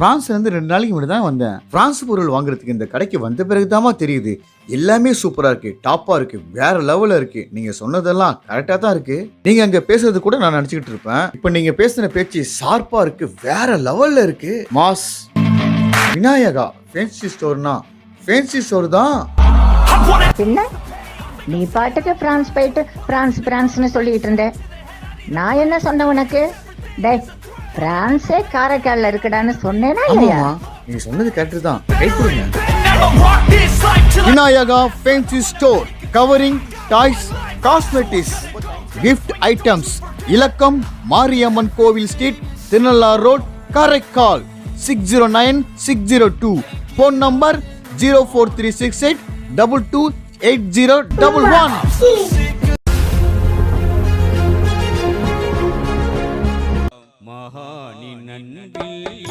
பிரான்ஸ்ல இருந்து ரெண்டு நாளைக்கு முன்னாடி தான் வந்தேன். பிரான்ஸ் பொருள் வாங்குறதுக்கு இந்த கடைக்கு வந்த பிறகுதாம்மா தெரியுது. எல்லாமே சூப்பரா இருக்கு டாப்பா இருக்கு வேற லெவல்ல இருக்கு. நீங்க சொன்னதெல்லாம் கரெக்டா தான் இருக்கு. நீங்க அங்க பேசுறது கூட நான் நினைச்சுக்கிட்டு இருப்பேன். இப்போ நீங்க பேசுன பேச்சு ஷார்ப்பா இருக்கு வேற லெவல்ல இருக்கு. மாஸ் விநாயகா ஃபேன்சி ஸ்டோர்னா ஃபேன்சி ஸ்டோர் தான். என்ன நீ பாட்டுக்கு பிரான்ஸ் போயிட்டு பிரான்ஸ் பிரான்ஸ்னு சொல்லிட்டு இருந்தேன் நான் என்ன சொன்னேன் உனக்கு? டே பிரான்ஸே காரைக்கால்ல இருக்குடான்னு சொன்னேனா இல்லையா? நீங்க சொன்னது கரெக்ட் தான். கை கொடுங்க. Vinayaka fancy store covering toys cosmetics gift items இலக்கம் Mariamman Kovil street Thirunallar road Karaikal. Six zero nine six zero two phone number zero four three six eight double two eight zero double one நன்பில்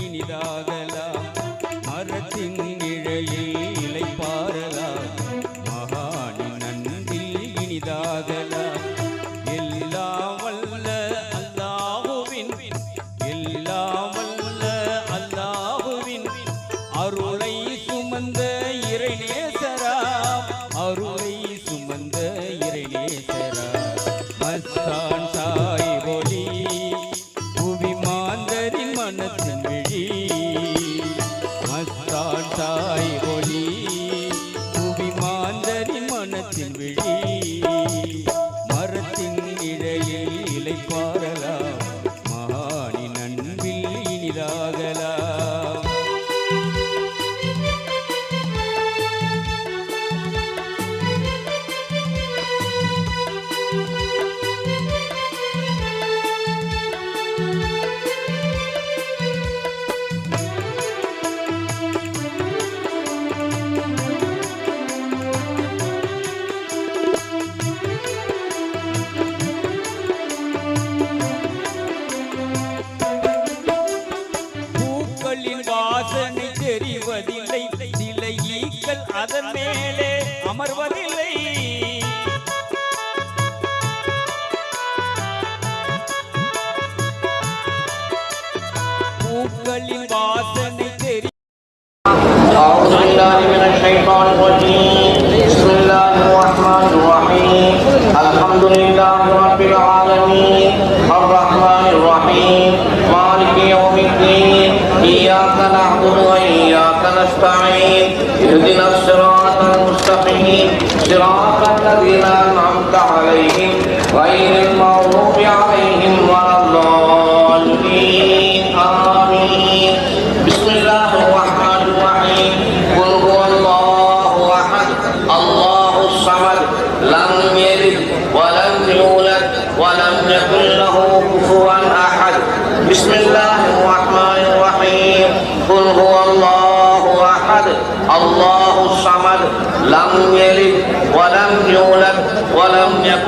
মন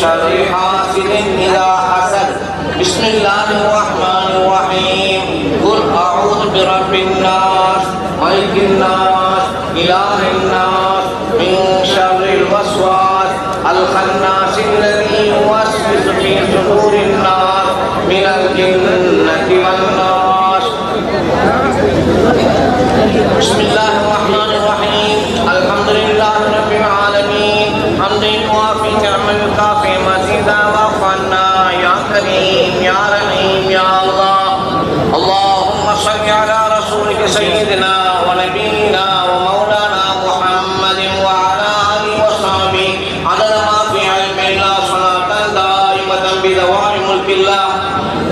شر حاسد اذا حسد. بسم الله الرحمن الرحيم. قل أعوذ برب الناس ملك الناس يا الله. اللهم صل على رسولك سيدنا ونبينا ومولانا محمد وعلى آله وصحبه. عدد ما في علم الله صلاة دائمة بدوام ملك الله.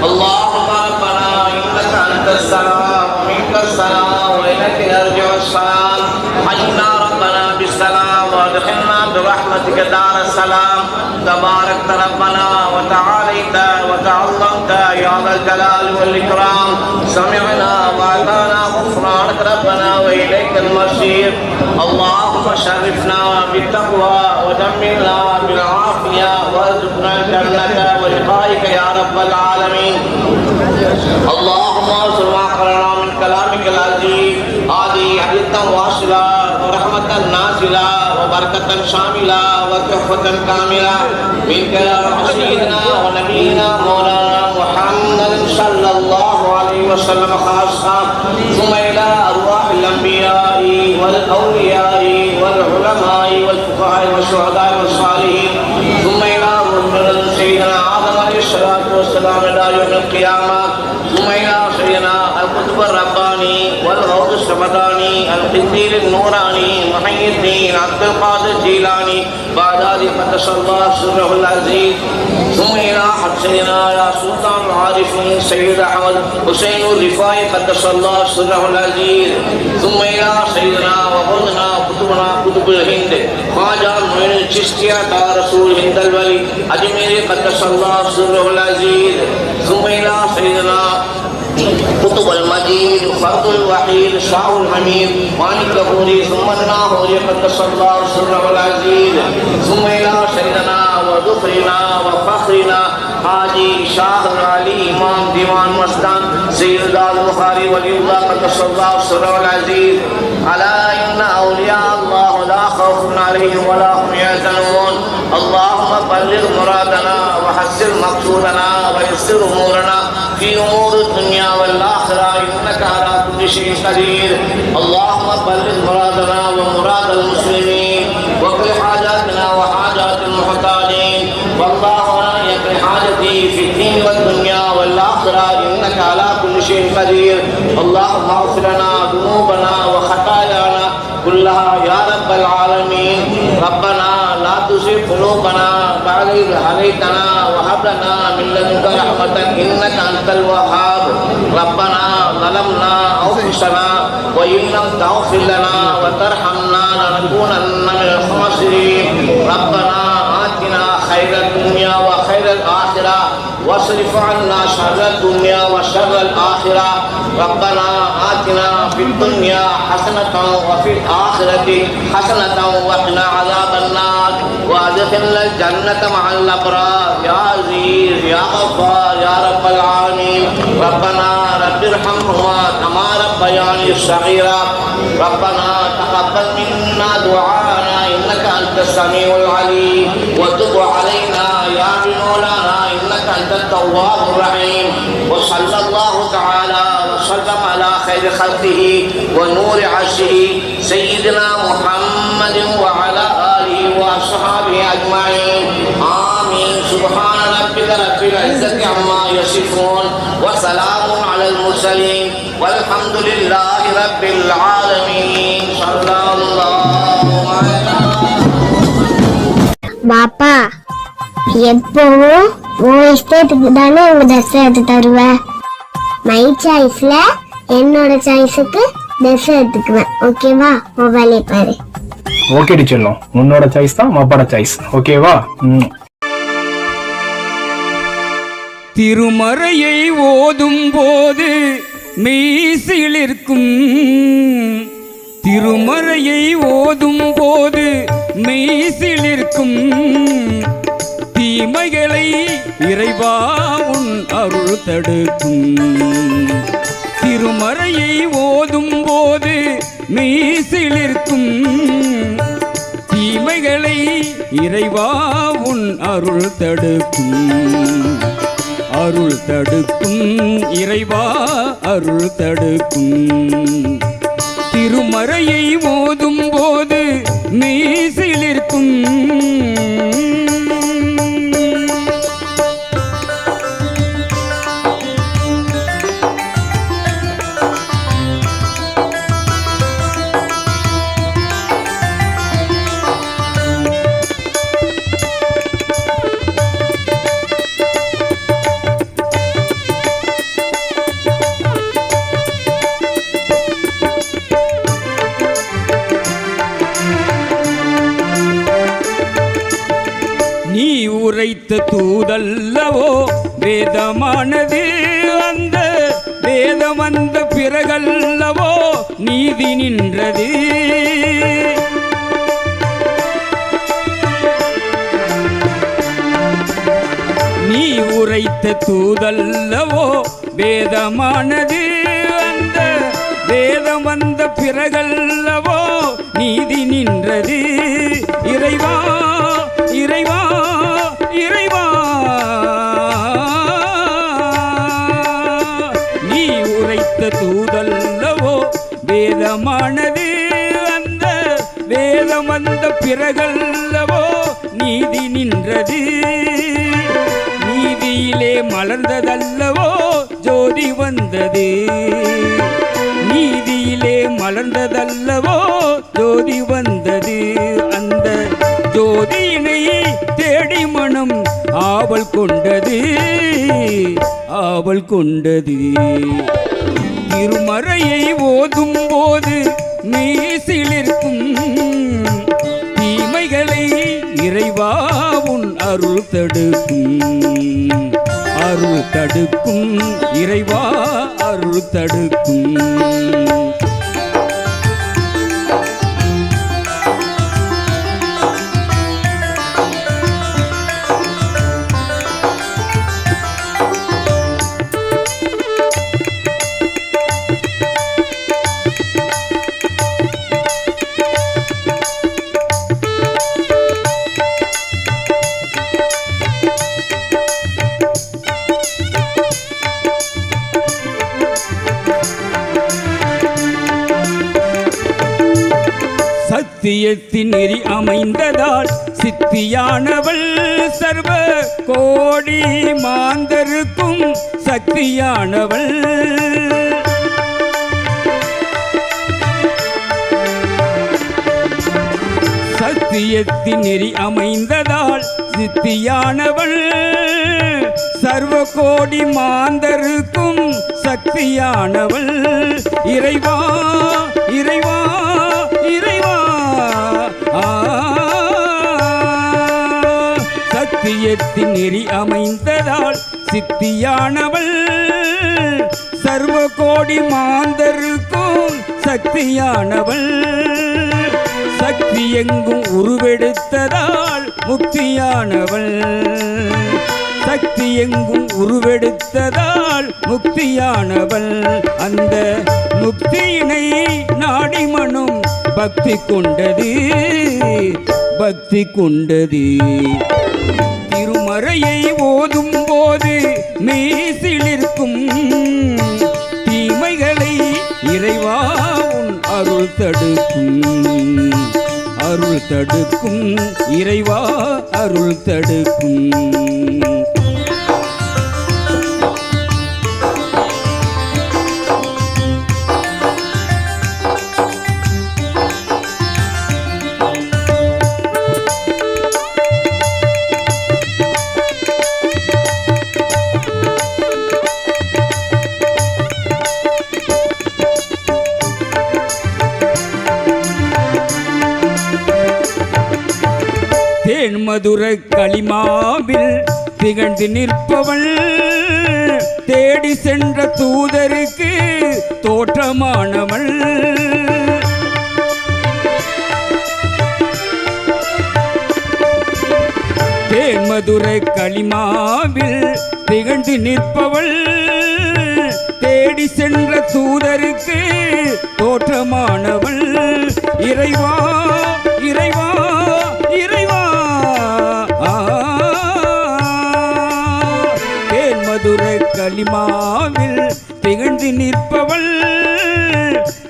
اللهم ربنا إنك أنت السلام ومنك السلام وإليك نرجع السلام. حينا ربنا بالسلام وأدخلنا برحمتك دار السلام. تباركت ربنا وتعاليت وتعظمت يا ذا الجلال والإكرام. سمعنا وأطعنا غفرانك ربنا وإليك المصير. اللهم شرفنا بالتقوى ودمرنا بالعافية وارزقنا الجنة ولقائك يا رب العالمين. اللهم انصر ما قرنا من كلامك العزيز. هذه حديثا واصلة ورحمة نازلة وبركة شاملة وتحفة كاملة. منك يا سيدنا ونبينا مولانا محمد صلى الله عليه وسلم خاصة ثم إلى أرواح الأنبياء والأولياء والعلماء والفقهاء والشهداء والصالحين. ثم إلى رسل سيدنا آدم عليه الصلاة والسلام إلى يوم القيامة. ثم إلى سيدنا الرباني والغوث الخنزير النوراني محي الدين عبد القادر الجيلاني بغدادي قدس الله سره العزيز ثم إلى حسننا يا سلطان العارفين سيد أحمد حسين الرفاعي قدس الله سره العزيز ثم إلى سيدنا وقلنا قطبنا قطب الهند خواجہ معین چشتیہ کا رسول ہند الولی اجمیر قدس اللہ سره العزیز ثم إلى سيدنا قطب المجيد فرد الوحيد شاه الحميد مالك كبوري ثم لنا هوري قدس الله سره العزيز ثم إلى سيدنا وذخرنا وفخرنا حاجي شاه علي إمام ديوان مستان سید البخاري ولي الله قدس الله سره العزيز على إن اولیاء لا خوف عليهم ولا هم يحزنون. اللهم بلغ مرادنا وحسن مقصودنا ويسر أمورنا في أمور الدنيا والآخرة. إنك على كل شيء قدير. اللهم بلغ مرادنا ومراد المسلمين. وقل حاجاتنا وحاجات المحتاجين. والله يقل حاجتي في الدين والدنيا والآخرة. إنك على كل شيء قدير. اللهم اغفر لنا ذنوبنا وخطايانا كلها. يا رب ربنا لا تزغ قلوبنا بعد إذ هديتنا وهب لنا من لدنك رحمة إنك أنت الوهاب. ربنا ظلمنا أنفسنا وإن لم تغفر لنا وترحمنا لنكونن من الخاسرين. ربنا آتنا خير الدنيا وخير الآخرة. واصرف عنا شر الدنيا وشر الآخرة. ربنا آتنا في الدنيا حسنة وفي الآخرة حسنة وقنا عذاب النار. وأدخلنا الجنة مع الأبرار. يا عزيز يا غفار يا رب العالمين. ربنا رب ارحمهما كما ربياني صغيرا. ربنا تقبل منا دعاءنا إنك أنت السميع العليم. وتب علينا أنت التواب الرحيم. وصلى الله تعالى وسلم على خير خلقه ونور عرشه سيدنا محمد وعلى آله وأصحابه أجمعين. آمين. سبحان ربك رب العزة عما يصفون وسلام على المرسلين. والحمد لله رب العالمين. صلى الله عليه وسلم. Bapak. எப்பவும் உன் இஷ்டத்துக்கு தானே உங்க dress எடுத்து தருவ my சாய்ஸ்ல என்னோட சாய்ஸுக்கு ட்ரெஸ் எடுத்துக்குவேன். ஓகேவா உன் வேலையை பாரு. ஓகே செல்லம். உன்னோட சாய்ஸ் தான் அப்பாட சாய்ஸ் ஓகேவா ம். திருமறையை ஓதும் போது மெய்சிலிருக்கும் திருமறையை ஓதும் போது மெய்சிலிருக்கும் தீமைகளை இறைவா உன் அருள் தடுக்கும். திருமறையை ஓதும் போது நீ மெய்சிலிருக்கும் தீமைகளை இறைவா உன் அருள் தடுக்கும். அருள் தடுக்கும் இறைவா அருள் தடுக்கும். திருமறையை ஓதும் போது மீசிலிருக்கும். உரைத்த வேதமானது அந்த வேதம் வந்த பிறகல்லவோ நீதி நின்றது. நீ உரைத்த தூதல்லவோ வேதமானது அந்த வேதம் வந்த பிறகல்லவோ நீதி நின்றது. இறைவா இறைவா இறைவா. வேதமானது அந்த வேதம் வந்த பிறகல்லவோ நீதி நின்றது. நீதியிலே மலர்ந்ததல்லவோ ஜோதி வந்தது. நீதியிலே மலர்ந்ததல்லவோ ஜோதி வந்தது. அந்த ஜோதியினை தேடி மனம் ஆவல் கொண்டது. ஆவல் கொண்டது. திருமறையை ஓதும் போது மீசிலிருக்கும் தீமைகளை இறைவா உன் அருள் தடுக்கும். அருள் தடுக்கும் இறைவா அருள் தடுக்கும். சத்தியத்தின் நெறி அமைந்ததால் சித்தியானவள் சர்வ கோடி மாந்தருக்கும் சக்தியானவள் சத்தியத்தின் நெறி அமைந்ததால் சித்தியானவள் சர்வ கோடி மாந்தருக்கும் சக்தியானவள் இறைவா இறைவா இறைவா சத்தியத்தின் நெறி அமைந்ததால் சித்தியானவள். சர்வ கோடி மாந்தருக்கும் சக்தியானவள். சக்தி எங்கும் உருவெடுத்ததால் முக்தியானவள். சக்தி எங்கும் உருவெடுத்ததால் முக்தியானவள். அந்த முக்தியினை நாடி மனும் பக்தி கொண்டது பக்தி கொண்டது. திருமறையை ஓதும் போது மீசிலிருக்கும் தீமைகளை இறைவா உன் அருள் தடுக்கும். அருள் தடுக்கும். இறைவா அருள் தடுக்கும். களிமாவில் திகழ்ந்து நிற்பவள். தேடி சென்ற தூதருக்கு தோற்றமானவள். தேன்மதுரை களிமாவில் திகழ்ந்து நிற்பவள். தேடி சென்ற தூதருக்கு தோற்றமானவள். இறைவா மகிமாவில் திகழ்ந்து நிற்பவள்.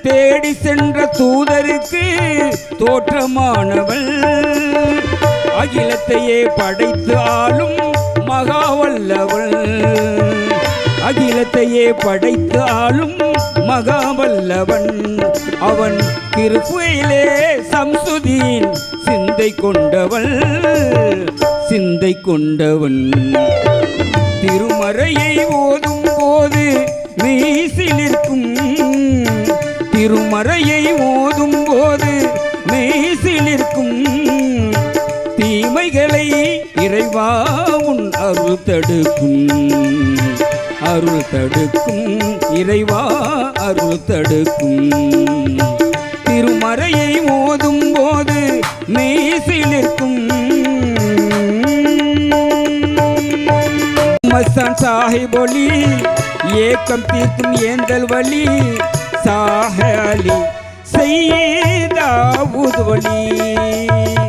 தேடி சென்ற தூதருக்கு தோற்றமானவள். அகிலத்தையே படைத்து ஆளும் மகாவல்லவள் அகிலத்தையே படைத்து ஆளும் மகாவல்லவன் அவன் திருப்பையிலே சம்சுதீன் சிந்தை கொண்டவள். சிந்தை கொண்டவன். திருமறையை ஓ போது மெய்சிலிருக்கும் திருமறையை ஓதும் போது மெய்சிலிருக்கும் தீமைகளை இறைவா உன் அருள் தடுக்கும். அருள் தடுக்கும். இறைவா அருள் தடுக்கும். திருமறையை ஓதும் போது மெய்சிலிருக்கும் சாஹிப் ஒலி ஏக்கம் தீர்க்கும் ஏந்தல் வழி சாஹ அலி செய்தாவுது வழி காரண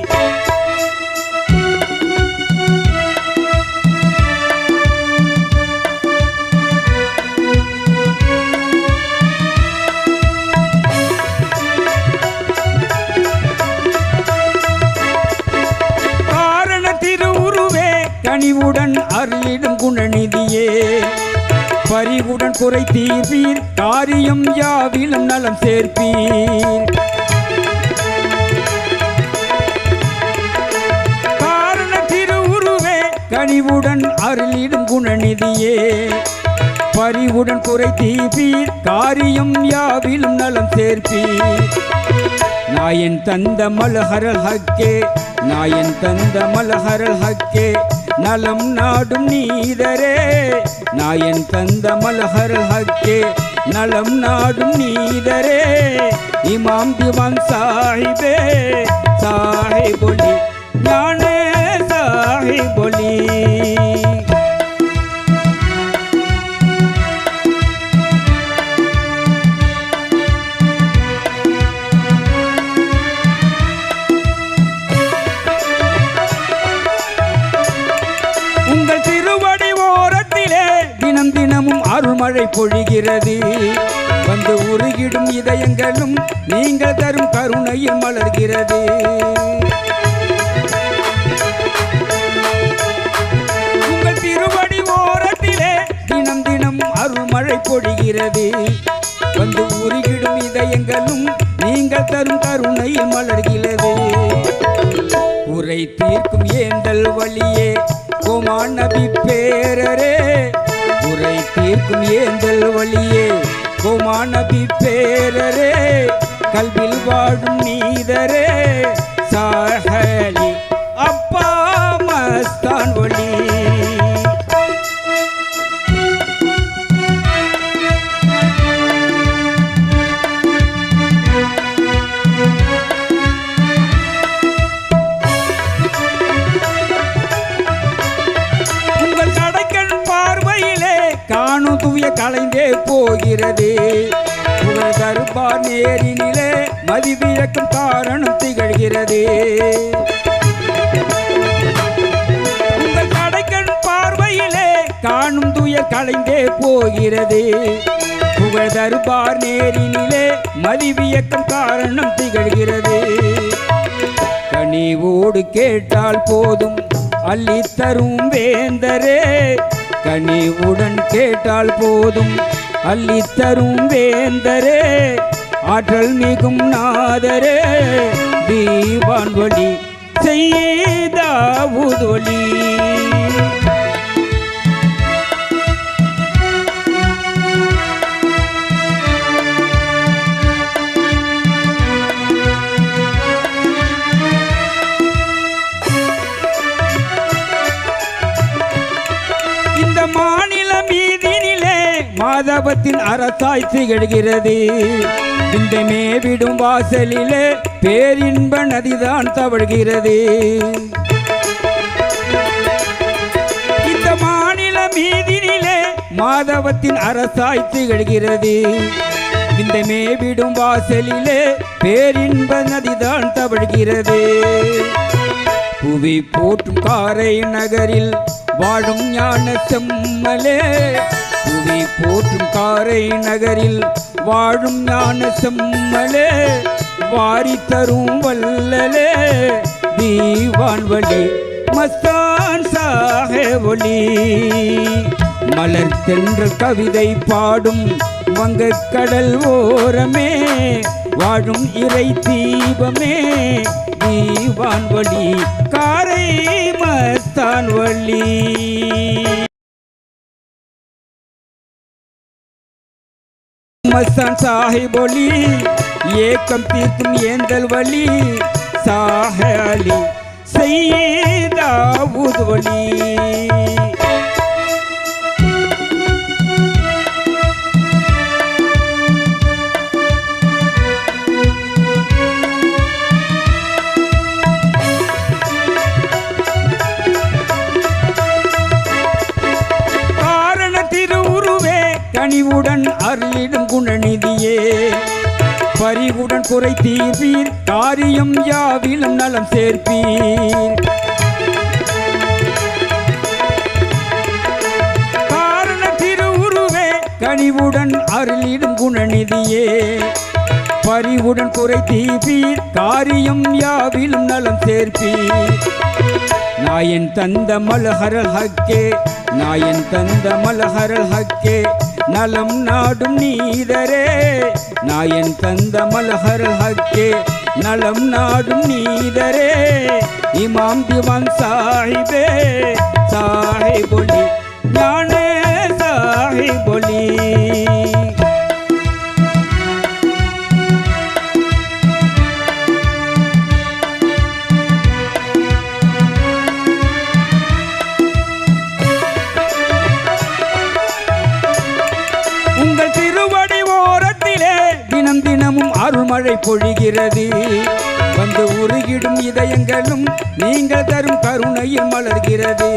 உடன் குறை தீர்வீர். காரியம் யாவிலும் நலம் சேர்ப்பீர். காரண திருவுருவே கனிவுடன் அருளிடும் குணநிதியே. பரிவுடன் குறை தீர்ப்பீர் காரியம் யாவிலும் நலம் சேர்ப்பீர். நாயன் தந்த மலஹரல் ஹக்கே நாயன் தந்த மலஹரல் ஹக்கே நலம் நாடும் நீதரே நாயன் தந்த மலஹர் ஹக்கே. நலம் நாடும் நீதரே இமாம் திவான் சாஹிபே. சாஹிபொலி ஞான மழை பொழிகிறது. வந்து உருகிடும் இதயங்களும் நீங்கள் தரும் கருணையில் மலர்கிறது. உங்கள் திருவடி ஓரத்திலே தினம் தினம் அருள்மழை பொழிகிறது. வந்து உருகிடும் இதயங்களும் நீங்கள் தரும் கருணையில் மலர்கிறது. உரை தீர்க்கும் ஏந்தல் வழியே கோமான் நபி பேரரே தீர்க்கும் ஏந்தல் வழியே. கோமான் பேரரே கல்வில் வாழும் நீதரே சாகலி நேரினிலே மதிவியக்கும் காரணம் திகழ்கிறது. உங்கள் கடைக்கண் பார்வையிலே காணும் துயர் கலைந்தே போகிறது. புகழ் தருபார் நேரினிலே மதிவியக்கம் காரணம் திகழ்கிறது. கனிவோடு கேட்டால் போதும் அள்ளி தரும் வேந்தரே. கனிவுடன் கேட்டால் போதும் அள்ளி தரும் வேந்தரே. ஆற்றல் மிகும் நாதரே தீவான் ஒளி செய்தாவுதொலி மாநில மீதினிலே மாதவத்தின் அரசாய் திகழ்கிறது. இந்த மேவிடும் வாசலிலே பேரின்ப நதிதான் தவழ்கிறது. இந்த மாநில மீதினிலே மாதவத்தின் அரசாய் திகழ்கிறது. இந்த மேவிடும் வாசலிலே பேரின்ப நதிதான் தவழ்கிறது. புவி போற்றும் காரை நகரில் வாழும் ஞான செம்மலே. புவி போற்றும் காரை நகரில் வாழும் ஞான செம்மலே வாரி தரும் வல்லலே தீவான் வழி மஸ்தான் சாஹே ஒளி. மலர் தென்றல் கவிதை பாடும் வங்கக் கடல் ஓரமே வாழும் இறை தீபமே. தீவான் வழி காரை மஸ்தான் வழி. மஸ்தான் சாஹிப் ஒளி ஏக்கம் தீர்க்கும் ஏந்தல் வழி சாஹ அலி செய்யாவூது வழி கனிவுடன் அருளிடும் குணநிதியே. பரிவுடன் குறை தீர்வீர் காரியம் யாவிலும் நலம் சேர்ப்பீர். காரண திருவுருவே கனிவுடன் அருளிடும் குணநிதியே. பரிவுடன் குறை தீபீர் காரியம் யாவிலும் நலம் சேர்ப்பீர். நாயன் தந்த மலஹரல் ஹக்கே நாயன் தந்த மலஹரல் ஹக்கே நலம் நாடும் நீதரே. நாயன் தந்த மலஹர் ஹக்கே. நலம் நாடும் நீதரே. இமாம் திவான் சாஹிபே. சாஹிபொலி ஞானே மழை பொழிகிறது. வந்து உருகிடும் இதயங்களும் நீங்கள் தரும் கருணையில் மலர்கிறது.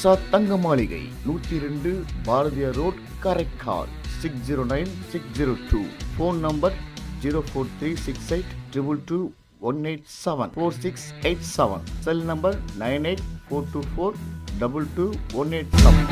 பிஎஸ்ஆர் தங்க மாளிகை நூற்றி ரெண்டு Bharathiyar road Karaikal six zero nine six zero two phone number zero four three six eight triple two one eight seven four six eight seven cell number nine eight four two four double two one eight seven